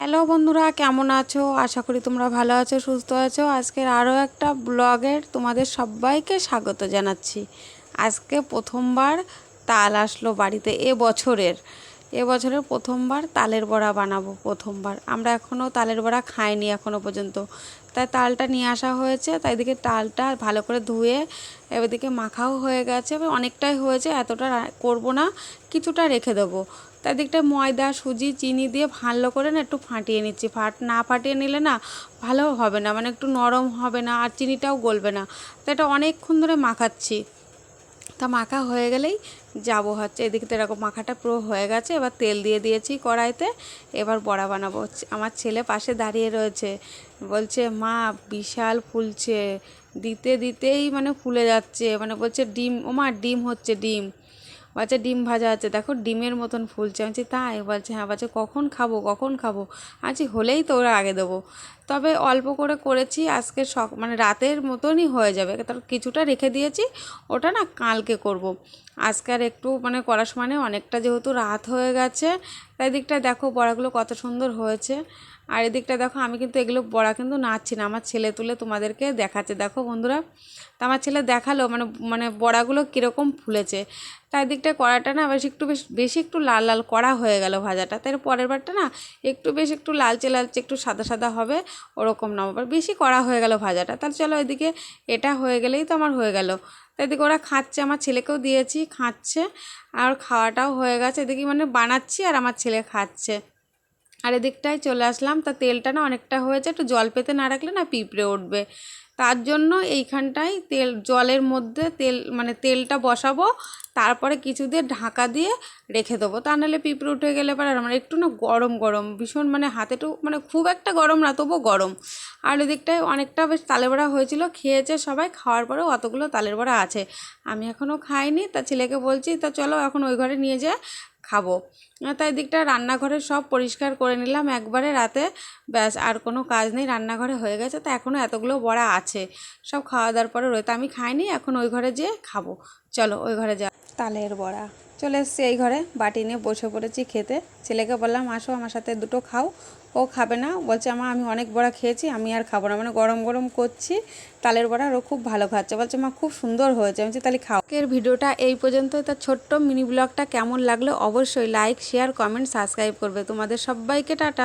Hello বন্ধুরা, কেমন আছো? আশা করি তোমরা ভালো আছো, সুস্থ আছো। আজকের আরও একটা ব্লগের তোমাদের সবাইকে স্বাগত জানাচ্ছি। আজকে প্রথমবার তাল আসলো বাড়িতে, এ বছরের। এ বছরের প্রথমবার তালের বড়া বানাবো, প্রথমবার। আমরা এখনও তালের বড়া খাইনি এখনও পর্যন্ত। তাই তালটা নিয়ে আসা হয়েছে, তাই এদিকে তালটা ভালো করে ধুয়ে এদিকে মাখাও হয়ে গেছে। এবার অনেকটাই হয়েছে, এতটা করব না, কিছুটা রেখে দেবো। তাই দিকটা ময়দা, সুজি, চিনি দিয়ে ভালো করে না একটু ফাটিয়ে নিচ্ছি। ফাট না ফাটিয়ে নিলে না ভালো হবে না মানে একটু নরম হবে না আর চিনিটাও গলবে না। তো এটা অনেকক্ষণ ধরে মাখাচ্ছি। তা মাখা হয়ে গেলেই যাব হচ্ছে। এদিকে তো এরকম মাখাটা পুরো হয়ে গেছে। এবার তেল দিয়ে দিয়েছি কড়াইতে। এবার বড়া বানাবো। আমার ছেলে পাশে দাঁড়িয়ে রয়েছে। বলছে, মা, বিশাল ফুলছে। দিতে দিতেই মানে ফুলে যাচ্ছে। মানে বলছে, ডিম, ও মা, ডিম হচ্ছে ডিম। বলছে, ডিম ভাজা আছে দেখো, ডিমের মতন ফুলছে। আমি তাই? বলছে হ্যাঁ। বলছে, কখন খাব? কখন খাব? আছি হলেই তো ওরা আগে দেবো। তবে অল্প করে করেছি, আজকে সক মানে রাতের মতনই হয়ে যাবে। তার কিছুটা রেখে দিয়েছি, ওটা না কালকে করব। আজকে আর একটু মানে করার সময় অনেকটা যেহেতু রাত হয়ে গেছে, তাই দিকটা দেখো বড়াগুলো কত সুন্দর হয়েছে। আর এদিকটা দেখো আমি কিন্তু এগুলো বড়া কিন্তু নাচছি না, আমার ছেলে তুলে তোমাদেরকে দেখাচ্ছে। দেখো বন্ধুরা, তা আমার ছেলে দেখাল মানে মানে বড়াগুলো কীরকম ফুলেছে। তাই দিকটা কড়াটা না বেশ একটু বেশ, বেশি একটু লাল লাল কড়া হয়ে গেল ভাজাটা। তাই পরের বারটা না একটু বেশ একটু লালচে লালচে একটু সাদা সাদা হবে। ওরকম না। আবার বেশি করা হয়ে গেল ভাজাটা। তাহলে চলো এদিকে এটা হয়ে গেলেই তো আমার হয়ে গেল। এদিকে ওরা খাচ্ছে, আমার ছেলেকেও দিয়েছি, খাচ্ছে, আর খাওয়াটাও হয়ে গেছে। এদিকে মানে বানাচ্ছি আর আমার ছেলে খাচ্ছে। আর এদিকটায় চলে আসলাম। তা তেলটা না অনেকটা হয়েছে একটু জল পেতে না রাখলে না পিঁপড়ে উঠবে। তার জন্য এইখানটায় তেল, জলের মধ্যে তেল মানে তেলটা বসাবো, তারপরে কিছু দিয়ে ঢাকা দিয়ে রেখে দেবো। তা নাহলে পিঁপড়ে উঠে গেলে পরে আর মানে একটু না গরম গরম, ভীষণ মানে হাতেটু মানে খুব একটা গরম না, তবুও গরম। আর ওদিকটায় অনেকটা বেশ তালের বড়া হয়েছিল, খেয়েছে সবাই, খাওয়ার পরেও অতগুলো তালের বড়া আছে। আমি এখনও খাইনি, তা ছেলেকে বলছি, তা চলো এখন ওই ঘরে নিয়ে যেয়ে খাব। তাই দিকটা রান্নাঘরে সব পরিষ্কার করে নিলাম। একবারে রাতে ব্যাস, আর কোনো কাজ নেই, রান্নাঘরে হয়ে গেছে। তো এখনও এতগুলো বড়া আছে, সব খাওয়া দাওয়ার পরে রয়েছে আমি খাইনি, এখন ওই ঘরে যেয়ে খাব। চলো, ওই ঘরে যা তালের বড়া। চলে এসছি এই ঘরে। বাটি নিয়ে বসে পড়েছি খেতে। ছেলেকে বললাম, আসো, আমার সাথে দুটো খাও। ও খাবে না। বলছে আমা আমি অনেক বড়া খেয়েছি, আমি আর খাব না। মানে গরম গরম করছি। তালের বড়া আরও খুব ভালো খাচ্ছে। বলছে, মা, খুব সুন্দর হয়েছে। আমি তাহলে খাও। এর ভিডিওটা এই পর্যন্ত তার ছোট্ট মিনি ব্লগটা কেমন লাগল? অবশ্যই লাইক, শেয়ার, কমেন্ট, সাবস্ক্রাইব করবে। তোমাদের সবাইকে, টাটা।